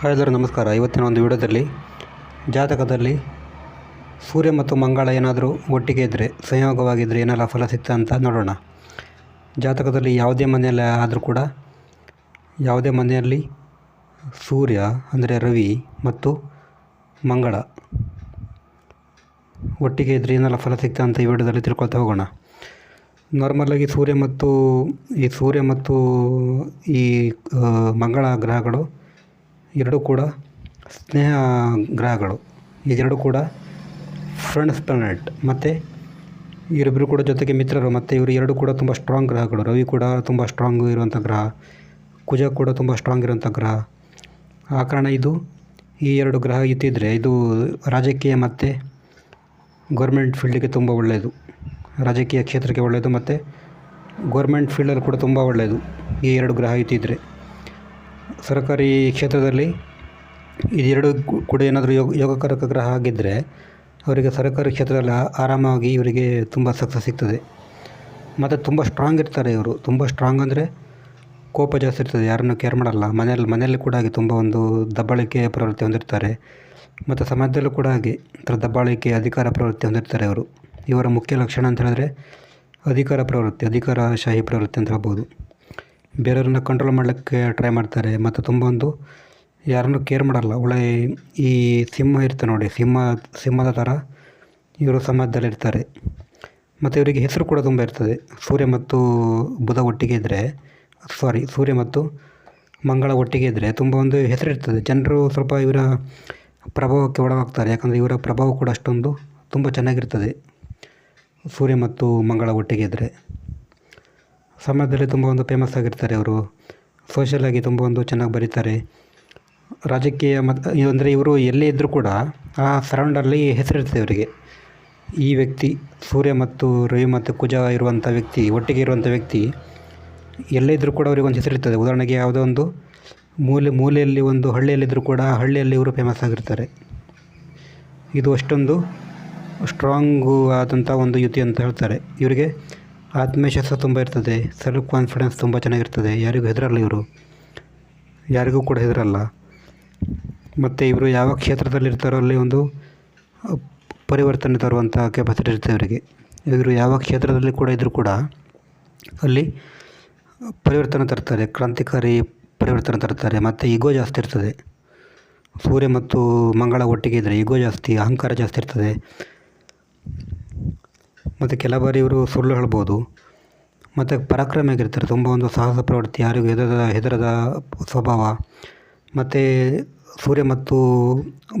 Hi ಎಲ್ಲರೂ, ನಮಸ್ಕಾರ. ಇವತ್ತಿನ ಒಂದು ವಿಡಿಯೋದಲ್ಲಿ ಜಾತಕದಲ್ಲಿ ಸೂರ್ಯ ಮತ್ತು ಮಂಗಳ ಏನಾದರೂ ಒಟ್ಟಿಗೆ ಇದ್ದರೆ ಸಂಯೋಗವಾಗಿದ್ದರೆ ಏನೆಲ್ಲ ಫಲ ಸಿಗ್ತಾ ಅಂತ ನೋಡೋಣ. ಜಾತಕದಲ್ಲಿ ಯಾವುದೇ ಮನೆಯಲ್ಲಿ ಆದರೂ ಕೂಡ ಯಾವುದೇ ಮನೆಯಲ್ಲಿ ಸೂರ್ಯ, ಅಂದರೆ ರವಿ ಮತ್ತು ಮಂಗಳ ಒಟ್ಟಿಗೆ ಇದ್ದರೆ ಏನೆಲ್ಲ ಫಲ ಸಿಗ್ತಾ ಅಂತ ಈ ವಿಡಿಯೋದಲ್ಲಿ ತಿಳ್ಕೊಳ್ತಾ ಹೋಗೋಣ. ನಾರ್ಮಲಾಗಿ ಸೂರ್ಯ ಮತ್ತು ಈ ಸೂರ್ಯ ಮತ್ತು ಈ ಮಂಗಳ ಗ್ರಹಗಳು ಎರಡೂ ಕೂಡ ಸ್ನೇಹ ಗ್ರಹಗಳು. ಇದೆರಡೂ ಕೂಡ ಫ್ರೆಂಡ್ಸ್ ಪ್ಲಾನೆಟ್ ಮತ್ತು ಇವರಿಬ್ಬರು ಕೂಡ ಜೊತೆಗೆ ಮಿತ್ರರು. ಮತ್ತು ಇವರು ಎರಡು ಕೂಡ ತುಂಬ ಸ್ಟ್ರಾಂಗ್ ಗ್ರಹಗಳು. ರವಿ ಕೂಡ ತುಂಬ ಸ್ಟ್ರಾಂಗ್ ಇರುವಂಥ ಗ್ರಹ. ಕುಜ ಕೂಡ ತುಂಬ ಸ್ಟ್ರಾಂಗ್ ಇರುವಂಥ ಗ್ರಹ. ಆ ಕಾರಣ ಇದು ಈ ಎರಡು ಗ್ರಹ ಇತ್ತಿದ್ರೆ ಇದು ರಾಜಕೀಯ ಮತ್ತು ಗೌರ್ಮೆಂಟ್ ಫೀಲ್ಡಿಗೆ ತುಂಬ ಒಳ್ಳೆಯದು ರಾಜಕೀಯ ಕ್ಷೇತ್ರಕ್ಕೆ ಒಳ್ಳೆಯದು ಮತ್ತು ಗೌರ್ಮೆಂಟ್ ಫೀಲ್ಡಲ್ಲಿ ಕೂಡ ತುಂಬ ಒಳ್ಳೆಯದು ಈ ಎರಡು ಗ್ರಹ ಇತ್ತಿದ್ರೆ ಸರ್ಕಾರಿ ಕ್ಷೇತ್ರದಲ್ಲಿ ಇದೆರಡು ಕೂಡ ಏನಾದರೂ ಯೋಗ, ಯೋಗಕಾರಕ ಗ್ರಹ ಆಗಿದ್ದರೆ ಅವರಿಗೆ ಸರ್ಕಾರಿ ಕ್ಷೇತ್ರದಲ್ಲಿ ಆರಾಮಾಗಿ ಇವರಿಗೆ ತುಂಬ ಸಕ್ಸಸ್ ಸಿಗ್ತದೆ. ಮತ್ತು ತುಂಬ ಸ್ಟ್ರಾಂಗ್ ಇರ್ತಾರೆ ಇವರು. ತುಂಬ ಸ್ಟ್ರಾಂಗ್ ಅಂದರೆ ಕೋಪ ಜಾಸ್ತಿ ಇರ್ತದೆ. ಯಾರನ್ನು ಕೇರ್ ಮಾಡಲ್ಲ. ಮನೆಯಲ್ಲಿ ಮನೆಯಲ್ಲಿ ಕೂಡ ಹಾಗೆ ತುಂಬ ಒಂದು ದಬ್ಬಾಳಿಕೆ ಪ್ರವೃತ್ತಿ ಹೊಂದಿರ್ತಾರೆ. ಮತ್ತು ಸಮಾಜದಲ್ಲೂ ಕೂಡ ಹಾಗೆ ಒಂಥರ ದಬ್ಬಾಳಿಕೆ, ಅಧಿಕಾರ ಪ್ರವೃತ್ತಿ ಹೊಂದಿರ್ತಾರೆ ಅವರು ಇವರ ಮುಖ್ಯ ಲಕ್ಷಣ ಅಂತ ಹೇಳಿದ್ರೆ ಅಧಿಕಾರ ಪ್ರವೃತ್ತಿ, ಅಧಿಕಾರಶಾಹಿ ಪ್ರವೃತ್ತಿ ಅಂತ ಹೇಳ್ಬೋದು. ಬೇರೆಯವ್ರನ್ನ ಕಂಟ್ರೋಲ್ ಮಾಡಲಿಕ್ಕೆ ಟ್ರೈ ಮಾಡ್ತಾರೆ. ಮತ್ತು ತುಂಬ ಒಂದು ಯಾರನ್ನೂ ಕೇರ್ ಮಾಡಲ್ಲ. ಒಳ್ಳೆ ಈ ಸಿಂಹ ಇರ್ತದೆ ನೋಡಿ. ಸಿಂಹ, ಸಿಂಹದ ಥರ ಇವರು ಸಮಾಜದಲ್ಲಿರ್ತಾರೆ ಮತ್ತು ಇವರಿಗೆ ಹೆಸರು ಕೂಡ ತುಂಬ ಇರ್ತದೆ. ಸೂರ್ಯ ಮತ್ತು ಬುಧ ಒಟ್ಟಿಗೆ ಇದ್ದರೆ ಸಾರಿ ಸೂರ್ಯ ಮತ್ತು ಮಂಗಳ ಒಟ್ಟಿಗೆ ಇದ್ದರೆ ತುಂಬ ಒಂದು ಹೆಸರು ಇರ್ತದೆ. ಜನರು ಸ್ವಲ್ಪ ಇವರ ಪ್ರಭಾವಕ್ಕೆ ಒಳಗಾಗ್ತಾರೆ. ಯಾಕಂದರೆ ಇವರ ಪ್ರಭಾವ ಕೂಡ ಅಷ್ಟೊಂದು ತುಂಬ ಚೆನ್ನಾಗಿರ್ತದೆ. ಸೂರ್ಯ ಮತ್ತು ಮಂಗಳ ಒಟ್ಟಿಗೆ ಇದ್ದರೆ ಸಮಾಜದಲ್ಲಿ ತುಂಬ ಒಂದು ಫೇಮಸ್ ಆಗಿರ್ತಾರೆ ಅವರು. ಸೋಷಿಯಲಾಗಿ ತುಂಬ ಒಂದು ಚೆನ್ನಾಗಿ ಬರೀತಾರೆ. ರಾಜಕೀಯ ಮತ್ತು ಅಂದರೆ ಇವರು ಎಲ್ಲೇ ಇದ್ದರೂ ಕೂಡ ಆ ಸರೌಂಡಲ್ಲಿ ಹೆಸರಿರ್ತದೆ ಇವರಿಗೆ. ಈ ವ್ಯಕ್ತಿ, ಸೂರ್ಯ ಮತ್ತು ರವಿ ಮತ್ತು ಕುಜ ಇರುವಂಥ ವ್ಯಕ್ತಿ, ಒಟ್ಟಿಗೆ ಇರುವಂಥ ವ್ಯಕ್ತಿ, ಎಲ್ಲೇ ಇದ್ದರೂ ಕೂಡ ಅವರಿಗೆ ಒಂದು ಹೆಸರಿರ್ತದೆ. ಉದಾಹರಣೆಗೆ ಯಾವುದೋ ಒಂದು ಮೂಲೆ, ಮೂಲೆಯಲ್ಲಿ ಒಂದು ಹಳ್ಳಿಯಲ್ಲಿದ್ದರೂ ಕೂಡ ಹಳ್ಳಿಯಲ್ಲಿ ಇವರು ಫೇಮಸ್ ಆಗಿರ್ತಾರೆ. ಇದು ಅಷ್ಟೊಂದು ಸ್ಟ್ರಾಂಗು ಆದಂಥ ಒಂದು ಯುತಿ ಅಂತ ಹೇಳ್ತಾರೆ. ಇವರಿಗೆ ಆತ್ಮವಿಶ್ವಾಸ ತುಂಬ ಇರ್ತದೆ ಸೆಲ್ಫ್ ಕಾನ್ಫಿಡೆನ್ಸ್ ತುಂಬ ಚೆನ್ನಾಗಿರ್ತದೆ, ಯಾರಿಗೂ ಹೆದರಲ್ಲ ಇವರು. ಯಾರಿಗೂ ಕೂಡ ಹೆದರಲ್ಲ. ಮತ್ತು ಇವರು ಯಾವ ಕ್ಷೇತ್ರದಲ್ಲಿ ಇರ್ತಾರೋ ಅಲ್ಲಿ ಒಂದು ಪರಿವರ್ತನೆ ತರುವಂಥ ಕೆಪಾಸಿಟಿ ಇರ್ತದೆ ಇವರಿಗೆ ಇವರು ಯಾವ ಕ್ಷೇತ್ರದಲ್ಲಿ ಕೂಡ ಇದ್ದರೂ ಕೂಡ ಅಲ್ಲಿ ಪರಿವರ್ತನೆ ತರ್ತಾರೆ, ಕ್ರಾಂತಿಕಾರಿ ಪರಿವರ್ತನೆ ತರ್ತಾರೆ, ಮತ್ತು ಈಗೋ ಜಾಸ್ತಿ ಇರ್ತದೆ. ಸೂರ್ಯ ಮತ್ತು ಮಂಗಳ ಒಟ್ಟಿಗೆ ಇದ್ದರೆ ಈಗೋ ಜಾಸ್ತಿ, ಅಹಂಕಾರ ಜಾಸ್ತಿ ಇರ್ತದೆ. ಮತ್ತು ಕೆಲ ಬಾರಿ ಇವರು ಸುಳ್ಳು ಹೇಳ್ಬೋದು. ಮತ್ತು ಪರಾಕ್ರಮಿಯಾಗಿರ್ತಾರೆ. ತುಂಬ ಒಂದು ಸಾಹಸ ಪ್ರವೃತ್ತಿ, ಯಾರಿಗೂ ಹೆದರದ ಹೆದರದ ಸ್ವಭಾವ. ಮತ್ತು ಸೂರ್ಯ ಮತ್ತು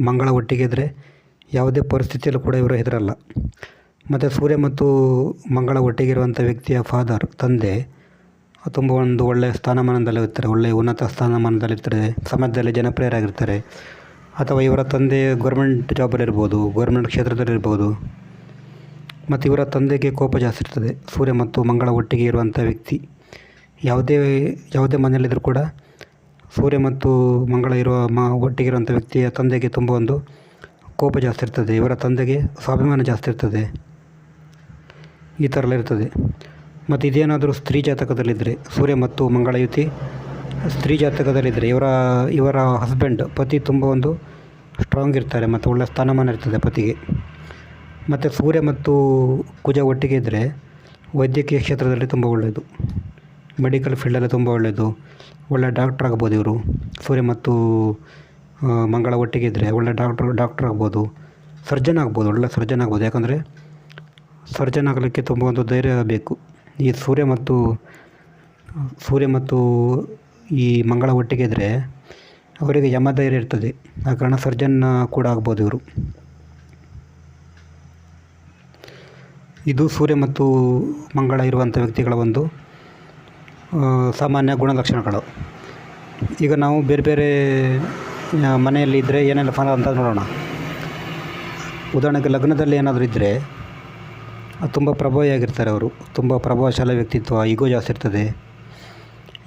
ಮಂಗಳ ಒಟ್ಟಿಗೆ ಇದ್ದರೆ ಯಾವುದೇ ಪರಿಸ್ಥಿತಿಯಲ್ಲೂ ಕೂಡ ಇವರು ಹೆದರಲ್ಲ. ಮತ್ತು ಸೂರ್ಯ ಮತ್ತು ಮಂಗಳ ಒಟ್ಟಿಗಿರುವಂಥ ವ್ಯಕ್ತಿಯ ಫಾದರ್ ತಂದೆ, ತುಂಬ ಒಂದು ಒಳ್ಳೆಯ ಸ್ಥಾನಮಾನದಲ್ಲಿ ಇರ್ತಾರೆ. ಒಳ್ಳೆಯ ಉನ್ನತ ಸ್ಥಾನಮಾನದಲ್ಲಿರ್ತಾರೆ ಸಮಾಜದಲ್ಲಿ ಜನಪ್ರಿಯರಾಗಿರ್ತಾರೆ. ಅಥವಾ ಇವರ ತಂದೆ ಗೌರ್ಮೆಂಟ್ ಜಾಬಲ್ಲಿರ್ಬೋದು ಗೌರ್ಮೆಂಟ್ ಕ್ಷೇತ್ರದಲ್ಲಿರ್ಬೋದು ಮತ್ತು ಇವರ ತಂದೆಗೆ ಕೋಪ ಜಾಸ್ತಿ ಇರ್ತದೆ. ಸೂರ್ಯ ಮತ್ತು ಮಂಗಳ ಒಟ್ಟಿಗೆ ಇರುವಂಥ ವ್ಯಕ್ತಿ. ಯಾವುದೇ ಯಾವುದೇ ಮನೆಯಲ್ಲಿದ್ದರೂ ಕೂಡ ಸೂರ್ಯ ಮತ್ತು ಮಂಗಳ ಇರುವ ಮ, ಒಟ್ಟಿಗೆ ಇರುವಂಥ ವ್ಯಕ್ತಿಯ ತಂದೆಗೆ ತುಂಬ ಒಂದು ಕೋಪ ಜಾಸ್ತಿ ಇರ್ತದೆ. ಇವರ ತಂದೆಗೆ ಸ್ವಾಭಿಮಾನ ಜಾಸ್ತಿ ಇರ್ತದೆ. ಈ ಥರ ಎಲ್ಲ ಇರ್ತದೆ. ಮತ್ತು ಇದೇನಾದರೂ ಸ್ತ್ರೀ ಜಾತಕದಲ್ಲಿದ್ದರೆ, ಸೂರ್ಯ ಮತ್ತು ಮಂಗಳ ಯುತಿ ಸ್ತ್ರೀ ಜಾತಕದಲ್ಲಿದ್ದರೆ, ಇವರ ಇವರ ಹಸ್ಬೆಂಡ್ ಪತಿ ತುಂಬ ಒಂದು ಸ್ಟ್ರಾಂಗ್ ಇರ್ತಾರೆ ಮತ್ತು ಒಳ್ಳೆಯ ಸ್ಥಾನಮಾನ ಇರ್ತದೆ ಪತಿಗೆ. ಮತ್ತು ಸೂರ್ಯ ಮತ್ತು ಕುಜ ಒಟ್ಟಿಗೆ ಇದ್ದರೆ ವೈದ್ಯಕೀಯ ಕ್ಷೇತ್ರದಲ್ಲಿ ತುಂಬ ಒಳ್ಳೆಯದು. ಮೆಡಿಕಲ್ ಫೀಲ್ಡಲ್ಲಿ ತುಂಬ ಒಳ್ಳೆಯದು. ಒಳ್ಳೆ ಡಾಕ್ಟ್ರ್ ಆಗ್ಬೋದು ಇವರು. ಸೂರ್ಯ ಮತ್ತು ಮಂಗಳ ಒಟ್ಟಿಗೆ ಇದ್ದರೆ ಒಳ್ಳೆ ಡಾಕ್ಟ್ರ್ ಡಾಕ್ಟ್ರ್ ಆಗ್ಬೋದು. ಸರ್ಜನ್ ಆಗ್ಬೋದು, ಒಳ್ಳೆ ಸರ್ಜನ್ ಆಗ್ಬೋದು. ಯಾಕಂದರೆ ಸರ್ಜನ್ ಆಗಲಿಕ್ಕೆ ತುಂಬ ಒಂದು ಧೈರ್ಯ ಬೇಕು. ಈ ಸೂರ್ಯ ಮತ್ತು ಸೂರ್ಯ ಮತ್ತು ಈ ಮಂಗಳ ಒಟ್ಟಿಗೆ ಇದ್ದರೆ ಅವರಿಗೆ ಯಮ ಧೈರ್ಯ ಇರ್ತದೆ. ಆ ಕಾರಣ ಸರ್ಜನ್ ಕೂಡ ಆಗ್ಬೋದು ಇವರು. ಇದು ಸೂರ್ಯ ಮತ್ತು ಮಂಗಳ ಇರುವಂಥ ವ್ಯಕ್ತಿಗಳ ಒಂದು ಸಾಮಾನ್ಯ ಗುಣಲಕ್ಷಣಗಳು. ಈಗ ನಾವು ಬೇರೆ ಬೇರೆ ಮನೆಯಲ್ಲಿ ಇದ್ದರೆ ಏನೆಲ್ಲ ಫಲ ಅಂತ ನೋಡೋಣ. ಉದಾಹರಣೆಗೆ ಲಗ್ನದಲ್ಲಿ ಏನಾದರೂ ಇದ್ದರೆ ತುಂಬ ಪ್ರಭಾವಿಯಾಗಿರ್ತಾರೆ ಅವರು. ತುಂಬ ಪ್ರಭಾವಶಾಲಿ ವ್ಯಕ್ತಿತ್ವ, ಈಗೋ ಜಾಸ್ತಿ ಇರ್ತದೆ.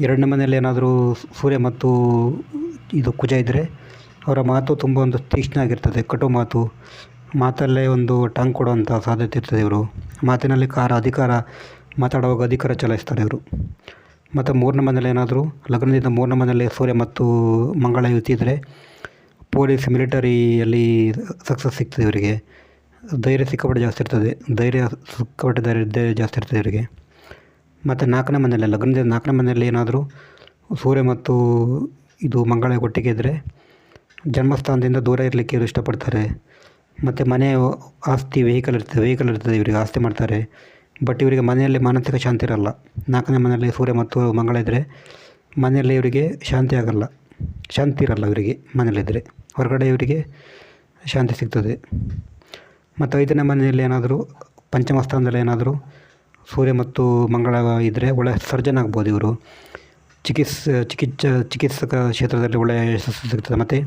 ಎರಡನೇ ಮನೆಯಲ್ಲಿ ಏನಾದರೂ ಸೂರ್ಯ ಮತ್ತು ಇದು ಕುಜ ಇದ್ದರೆ ಅವರ ಮಾತು ತುಂಬ ಒಂದು ತೀಕ್ಷ್ಣ ಆಗಿರ್ತದೆ. ಕಟು ಮಾತು. ಮಾತಲ್ಲೇ ಒಂದು ಟಾಂಗ್ ಕೊಡುವಂಥ ಸಾಧ್ಯತೆ ಇರ್ತದೆ ಇವರು. ಮಾತಿನಲ್ಲಿ ಕಾರ ಅಧಿಕಾರ ಮಾತಾಡುವಾಗ ಅಧಿಕಾರ ಚಲಾಯಿಸ್ತಾರೆ ಇವರು. ಮತ್ತು ಮೂರನೇ ಮನೇಲಿ ಏನಾದರೂ, ಲಗ್ನದಿಂದ ಮೂರನೇ ಮನೇಲಿ ಸೂರ್ಯ ಮತ್ತು ಮಂಗಳ ಯುತಿ ಇದ್ದರೆ ಪೊಲೀಸ್ ಮಿಲಿಟರಿಯಲ್ಲಿ ಸಕ್ಸಸ್ ಸಿಗ್ತದೆ ಇವರಿಗೆ. ಧೈರ್ಯ ಸಿಕ್ಕಾಪಟ್ಟೆ ಜಾಸ್ತಿ ಇರ್ತದೆ. ಧೈರ್ಯ ಸಿಕ್ಕಾಪಟ್ಟೆ ಧೈರ್ಯ ಧೈರ್ಯ ಜಾಸ್ತಿ ಇರ್ತದೆ ಇವರಿಗೆ. ಮತ್ತು ನಾಲ್ಕನೇ ಮನೆಯಲ್ಲಿ, ಲಗ್ನದಿಂದ ನಾಲ್ಕನೇ ಮನೆಯಲ್ಲಿ ಏನಾದರೂ, ಸೂರ್ಯ ಮತ್ತು ಇದು ಮಂಗಳ ಕೊಟ್ಟಿಗೆ ಇದ್ದರೆ ಜನ್ಮಸ್ಥಾನದಿಂದ ದೂರ ಇರಲಿಕ್ಕೆ ಇವರು ಇಷ್ಟಪಡ್ತಾರೆ. ಮತ್ತು ಮನೆ ಆಸ್ತಿ ವೆಹಿಕಲ್ ಇರ್ತದೆ ವೆಹಿಕಲ್ ಇರ್ತದೆ, ಇವರಿಗೆ ಆಸ್ತಿ ಮಾಡ್ತಾರೆ. ಬಟ್ ಇವರಿಗೆ ಮನೆಯಲ್ಲಿ ಮಾನಸಿಕ ಶಾಂತಿ ಇರಲ್ಲ. ನಾಲ್ಕನೇ ಮನೆಯಲ್ಲಿ ಸೂರ್ಯ ಮತ್ತು ಮಂಗಳ ಇದ್ದರೆ ಮನೆಯಲ್ಲಿ ಇವರಿಗೆ ಶಾಂತಿ ಆಗಲ್ಲ. ಶಾಂತಿ ಇರಲ್ಲ ಇವರಿಗೆ ಮನೆಯಲ್ಲಿದ್ದರೆ ಹೊರಗಡೆ ಇವರಿಗೆ ಶಾಂತಿ ಸಿಗ್ತದೆ. ಮತ್ತು ಐದನೇ ಮನೆಯಲ್ಲಿ ಏನಾದರೂ, ಪಂಚಮ ಸ್ಥಾನದಲ್ಲಿ ಏನಾದರೂ ಸೂರ್ಯ ಮತ್ತು ಮಂಗಳ ಇದ್ದರೆ ಒಳ್ಳೆಯ ಸರ್ಜನ್ ಆಗ್ಬೋದು ಇವರು. ಚಿಕಿತ್ಸೆ, ಚಿಕಿತ್ಸಾ, ಚಿಕಿತ್ಸಕ ಕ್ಷೇತ್ರದಲ್ಲಿ ಒಳ್ಳೆಯ ಯಶಸ್ಸು ಸಿಗ್ತದೆ. ಮತ್ತು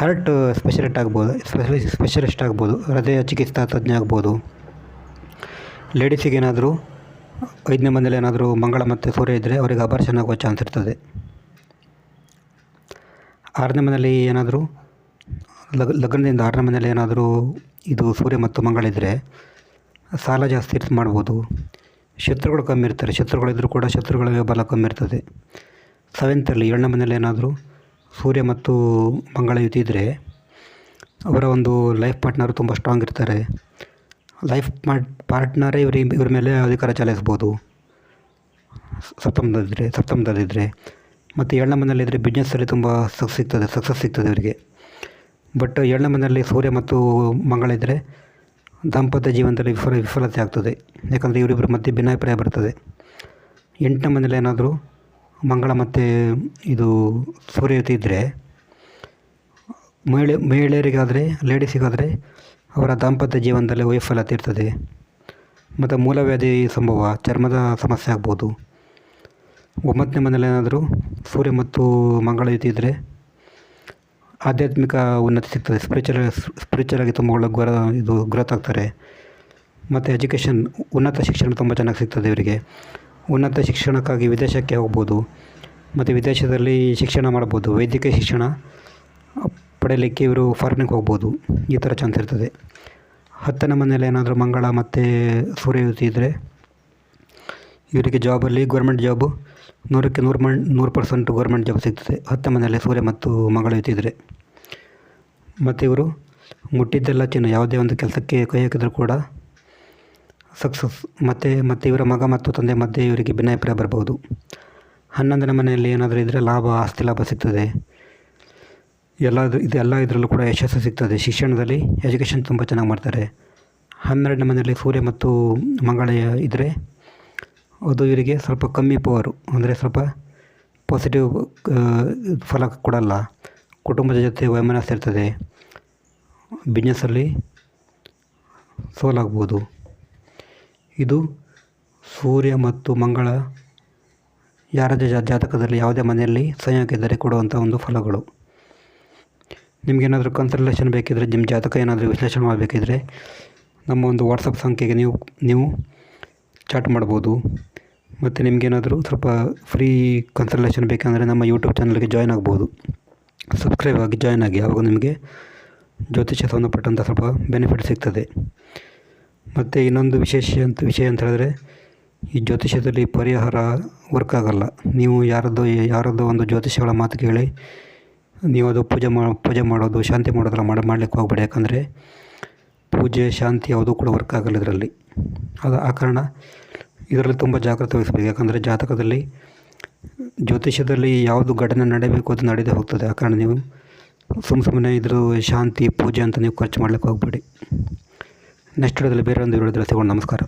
ಹಾರ್ಟ್ ಸ್ಪೆಷಲಿಸ್ಟ್ ಆಗ್ಬೋದು ಸ್ಪೆಷಲಿ ಸ್ಪೆಷಲಿಸ್ಟ್ ಆಗ್ಬೋದು, ಹೃದಯ ಚಿಕಿತ್ಸಾ ತಜ್ಞ ಆಗ್ಬೋದು. ಲೇಡೀಸಿಗೇನಾದರೂ ಐದನೇ ಮನೇಲಿ ಏನಾದರೂ ಮಂಗಳ ಮತ್ತು ಸೂರ್ಯ ಇದ್ದರೆ ಅವರಿಗೆ ಅಬಾರ್ಷನ್ ಆಗುವ ಚಾನ್ಸ್ ಇರ್ತದೆ. ಆರನೇ ಮನೆಯಲ್ಲಿ ಏನಾದರೂ, ಲಗ್, ಲಗ್ನದಿಂದ ಆರನೇ ಮನೆಯಲ್ಲಿ ಏನಾದರೂ ಇದು ಸೂರ್ಯ ಮತ್ತು ಮಂಗಳ ಇದ್ದರೆ ಸಾಲ ಜಾಸ್ತಿ ಇರ್ತ ಮಾಡ್ಬೋದು. ಶತ್ರುಗಳು ಕಮ್ಮಿ ಇರ್ತಾರೆ ಶತ್ರುಗಳಿದ್ದರೂ ಕೂಡ ಶತ್ರುಗಳಿಗೆ ಬಲ ಕಮ್ಮಿ ಇರ್ತದೆ. ಸೆವೆಂತಲ್ಲಿ ಏಳನೇ ಮನೆಯಲ್ಲಿ ಏನಾದರೂ ಸೂರ್ಯ ಮತ್ತು ಮಂಗಳ ಯುತಿ ಇದ್ದರೆ ಅವರ ಒಂದು ಲೈಫ್ ಪಾರ್ಟ್ನರು ತುಂಬ ಸ್ಟ್ರಾಂಗ್ ಇರ್ತಾರೆ. ಲೈಫ್ ಪಾರ್ಟ್ ಪಾರ್ಟ್ನರೇ ಇವ್ರಿಗೆ ಇವ್ರ ಮೇಲೆ ಅಧಿಕಾರ ಚಲಾಯಿಸ್ಬೋದು. ಸಪ್ತಮದಲ್ಲಿದ್ದರೆ ಸಪ್ತಮದಲ್ಲಿದ್ದರೆ ಮತ್ತು ಏಳನೇ ಮನೆಯಲ್ಲಿದ್ದರೆ ಬಿಸ್ನೆಸ್ಸಲ್ಲಿ ತುಂಬ ಸಕ್ಸ್ ಸಿಗ್ತದೆ ಸಕ್ಸಸ್ ಸಿಗ್ತದೆ ಅವರಿಗೆ. ಬಟ್ ಏಳನೇ ಮನೆಯಲ್ಲಿ ಸೂರ್ಯ ಮತ್ತು ಮಂಗಳ ಇದ್ದರೆ ದಾಂಪತ್ಯ ಜೀವನದಲ್ಲಿ ವಿಫಲ, ವಿಫಲತೆ ಆಗ್ತದೆ. ಯಾಕಂದರೆ ಇವರಿಬ್ಬರ ಮಧ್ಯೆ ಭಿನ್ನಾಭಿಪ್ರಾಯ ಬರ್ತದೆ. ಎಂಟನೇ ಮನೆಯಲ್ಲಿ ಏನಾದರೂ ಮಂಗಳ ಮತ್ತು ಇದು ಸೂರ್ಯಯುತಿ ಇದ್ದರೆ ಮಹಿಳೆ, ಮಹಿಳೆಯರಿಗಾದರೆ ಲೇಡೀಸಿಗಾದರೆ ಅವರ ದಾಂಪತ್ಯ ಜೀವನದಲ್ಲಿ ವೈಫಲ್ಯತೆ ಇರ್ತದೆ ಮತ್ತು ಮೂಲವ್ಯಾಧಿ ಸಂಭವ, ಚರ್ಮದ ಸಮಸ್ಯೆ ಆಗ್ಬೋದು. ಒಂಬತ್ತನೇ ಮನೇಲಿ ಏನಾದರೂ ಸೂರ್ಯ ಮತ್ತು ಮಂಗಳ ಯುತಿ ಇದ್ದರೆ ಆಧ್ಯಾತ್ಮಿಕ ಉನ್ನತಿ ಸಿಗ್ತದೆ. ಸ್ಪಿರಿಚುವಲ್ ಸ್ಪಿರಿಚುವಲ್ ಆಗಿ ತುಂಬ ಒಳ್ಳೆ ಗ್ರ, ಇದು ಗ್ರೋತ್ ಆಗ್ತಾರೆ ಮತ್ತು ಎಜುಕೇಷನ್ ಉನ್ನತ ಶಿಕ್ಷಣ ತುಂಬ ಚೆನ್ನಾಗಿ ಸಿಗ್ತದೆ ಇವರಿಗೆ. ಉನ್ನತ ಶಿಕ್ಷಣಕ್ಕಾಗಿ ವಿದೇಶಕ್ಕೆ ಹೋಗ್ಬೋದು, ಮತ್ತು ವಿದೇಶದಲ್ಲಿ ಶಿಕ್ಷಣ ಮಾಡ್ಬೋದು, ವೈದ್ಯಕೀಯ ಶಿಕ್ಷಣ ಪಡೆಯಲಿಕ್ಕೆ ಇವರು ಫಾರಿನಿಗೆ ಹೋಗ್ಬೋದು, ಈ ಥರ ಚಾನ್ಸ್ ಇರ್ತದೆ. ಹತ್ತನೇ ಮನೆಯಲ್ಲಿ ಏನಾದರೂ ಮಂಗಳ ಮತ್ತು ಸೂರ್ಯಯುತಿ ಇದ್ದರೆ ಇವರಿಗೆ ಜಾಬಲ್ಲಿ ಗೌರ್ಮೆಂಟ್ ಜಾಬು ನೂರಕ್ಕೆ ನೂರು ಮಣ್ ನೂರು ಪರ್ಸೆಂಟ್ ಗೌರ್ಮೆಂಟ್ ಜಾಬ್ ಸಿಗ್ತದೆ. ಹತ್ತನೇ ಮನೆಯಲ್ಲಿ ಸೂರ್ಯ ಮತ್ತು ಮಂಗಳ ಯುತಿ ಇದ್ದರೆ ಮತ್ತು ಇವರು ಮುಟ್ಟಿದ್ದೆಲ್ಲ ಚಿನ್ನ, ಯಾವುದೇ ಒಂದು ಕೆಲಸಕ್ಕೆ ಕೈ ಹಾಕಿದರೂ ಕೂಡ ಸಕ್ಸಸ್ ಮತ್ತು ಮತ್ತು ಇವರ ಮಗ ಮತ್ತು ತಂದೆ ಮಧ್ಯೆ ಇವರಿಗೆ ಭಿನ್ನಾಭಿಪ್ರಾಯ ಬರ್ಬೋದು ಹನ್ನೊಂದನೇ ಮನೆಯಲ್ಲಿ ಏನಾದರೂ ಇದ್ದರೆ ಲಾಭ, ಆಸ್ತಿ ಲಾಭ ಸಿಗ್ತದೆ. ಎಲ್ಲ ಇದೆಲ್ಲ ಇದರಲ್ಲೂ ಕೂಡ ಯಶಸ್ಸು ಸಿಗ್ತದೆ. ಶಿಕ್ಷಣದಲ್ಲಿ ಎಜುಕೇಷನ್ ತುಂಬ ಚೆನ್ನಾಗಿ ಮಾಡ್ತಾರೆ. ಹನ್ನೆರಡನೇ ಮನೆಯಲ್ಲಿ ಸೂರ್ಯ ಮತ್ತು ಮಂಗಳ ಇದ್ದರೆ ಅದು ಇವರಿಗೆ ಸ್ವಲ್ಪ ಕಮ್ಮಿ ಪವರು ಅಂದರೆ ಸ್ವಲ್ಪ ಪಾಸಿಟಿವ್ ಫಲ ಕೊಡಲ್ಲ. ಕುಟುಂಬದ ಜೊತೆ ವೈಮನಸ್ಸು ಇರ್ತದೆ. ಬಿಸ್ನೆಸ್ಸಲ್ಲಿ ಸೋಲಾಗ್ಬೋದು. ಇದು ಸೂರ್ಯ ಮತ್ತು ಮಂಗಳ ಯಾರದೇ ಜಾತಕದಲ್ಲಿ ಯಾವುದೇ ಮನೆಯಲ್ಲಿ ಸಂಯೋಗ ಇದ್ದರೆ ಕೊಡುವಂಥ ಒಂದು ಫಲಗಳು. ನಿಮಗೇನಾದರೂ ಕನ್ಸಲ್ಟೇಷನ್ ಬೇಕಿದ್ದರೆ ನಿಮ್ಮ ಜಾತಕ ಏನಾದರೂ ವಿಶ್ಲೇಷಣೆ ಮಾಡಬೇಕಿದ್ರೆ, ನಮ್ಮ ಒಂದು ವಾಟ್ಸಪ್ ಸಂಖ್ಯೆಗೆ ನೀವು ನೀವು ಚಾಟ್ ಮಾಡ್ಬೋದು. ಮತ್ತು ನಿಮಗೇನಾದರೂ ಸ್ವಲ್ಪ ಫ್ರೀ ಕನ್ಸಲ್ಟೇಷನ್ ಬೇಕಂದರೆ ನಮ್ಮ ಯೂಟ್ಯೂಬ್ ಚಾನಲ್ಗೆ ಜಾಯ್ನ್ ಆಗ್ಬೋದು. ಸಬ್ಸ್ಕ್ರೈಬ್ ಆಗಿ ಜಾಯ್ನ್ ಆಗಿ ಆವಾಗ ನಿಮಗೆ ಜ್ಯೋತಿಷ್ಯ ಸಂಬಂಧಪಟ್ಟಂಥ ಸ್ವಲ್ಪ ಬೆನಿಫಿಟ್ ಸಿಗ್ತದೆ. ಮತ್ತು ಇನ್ನೊಂದು ವಿಶೇಷ ಅಂತ ವಿಷಯ ಅಂತ ಹೇಳಿದ್ರೆ, ಈ ಜ್ಯೋತಿಷ್ಯದಲ್ಲಿ ಪರಿಹಾರ ವರ್ಕ್ ಆಗಲ್ಲ. ನೀವು ಯಾರದ್ದು ಯಾರದ್ದು ಒಂದು ಜ್ಯೋತಿಷ್ಯಗಳ ಮಾತು ಕೇಳಿ, ನೀವು ಅದು ಪೂಜೆ ಮಾ ಪೂಜೆ ಮಾಡೋದು, ಶಾಂತಿ ಮಾಡೋದೆಲ್ಲ ಮಾಡಿ ಮಾಡಲಿಕ್ಕೆ ಹೋಗ್ಬೇಡಿ. ಯಾಕಂದರೆ ಪೂಜೆ, ಶಾಂತಿ ಯಾವುದೂ ಕೂಡ ವರ್ಕ್ ಆಗಲ್ಲ ಇದರಲ್ಲಿ. ಅದು ಆ ಕಾರಣ ಇದರಲ್ಲಿ ತುಂಬ ಜಾಗ್ರತೆ ವಹಿಸಬೇಕು. ಯಾಕಂದರೆ ಜಾತಕದಲ್ಲಿ ಜ್ಯೋತಿಷ್ಯದಲ್ಲಿ ಯಾವುದು ಘಟನೆ ನಡೀಬೇಕು ಅದು ನಡೆದೇ ಹೋಗ್ತದೆ. ಆ ಕಾರಣ ನೀವು ಸುಮ್ಮ ಸುಮ್ಮನೆ ಇದ್ರ ಶಾಂತಿ, ಪೂಜೆ ಅಂತ ನೀವು ಖರ್ಚು ಮಾಡ್ಲಿಕ್ಕೆ ಹೋಗಬೇಡಿ. ನೆಕ್ಸ್ಟ್ ವಿಡಿಯೋದಲ್ಲಿ ಬೇರೆ ಒಂದು ವಿಡಿಯೋದಲ್ಲಿ ಸಿಗೋಣ. ನಮಸ್ಕಾರ.